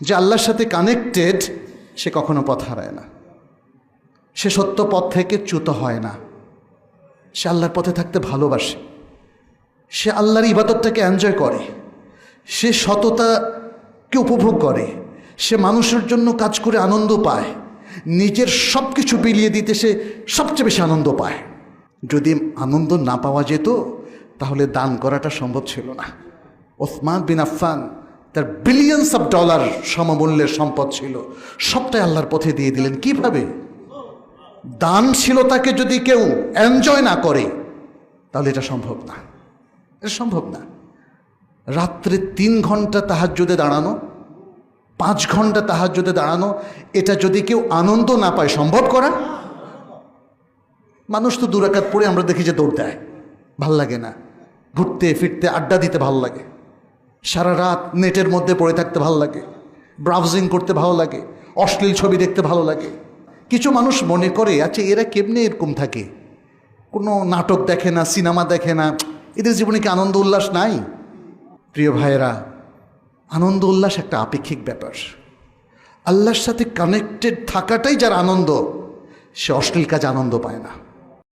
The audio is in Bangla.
যে আল্লাহর সাথে কানেক্টেড সে কখনো পথ হারায় না। সে সত্য পথ থেকে চ্যুত হয় না। সে আল্লাহর পথে থাকতে ভালোবাসে। সে আল্লাহর ইবাদতটাকে এনজয় করে। সে সততাকে উপভোগ করে। সে মানুষের জন্য কাজ করে আনন্দ পায়। নিজের সব কিছু বিলিয়ে দিতে সে সবচেয়ে বেশি আনন্দ পায়। যদি আনন্দ না পাওয়া যেত, তাহলে দান করাটা সম্ভব ছিল না। ওসমান বিন আফফান তার বিলিয়ন্স অফ ডলার সমমূল্যের সম্পদ ছিল। সবটাই আল্লাহর পথে দিয়ে দিলেন। কীভাবে? দানশীলতাকে যদি কেউ এনজয় না করে, তাহলে এটা সম্ভব না। এটা সম্ভব না। রাত্রে তিন ঘণ্টা তাহাজ্জুদে দাঁড়ানো, পাঁচ ঘণ্টা তাহাজ্জুদে দাঁড়ানো, এটা যদি কেউ আনন্দ না পায়, সম্ভব করা? মানুষ তো দুরাকাত পড়ে আমরা দেখি যে দৌড় দেয়। ভালো লাগে না। ঘুরতে, ফিরতে, আড্ডা দিতে ভালো লাগে। সারা রাত নেটের মধ্যে পড়ে থাকতে ভালো লাগে ব্রাউজিং করতে ভালো লাগে, অশ্লীল ছবি দেখতে ভালো লাগে। কিছু মানুষ মনে করে আচ্ছা এরা কেমনে এরকম থাকে? কোনো নাটক দেখে না, সিনেমা দেখে না, এদের জীবনে কি আনন্দ উল্লাস নাই? প্রিয় ভাইয়েরা, আনন্দ উল্লাস একটা আপেক্ষিক ব্যাপার। আল্লাহর সাথে কানেক্টেড থাকাটাই যার আনন্দ, সে অশ্লীল কাজ আনন্দ পায় না।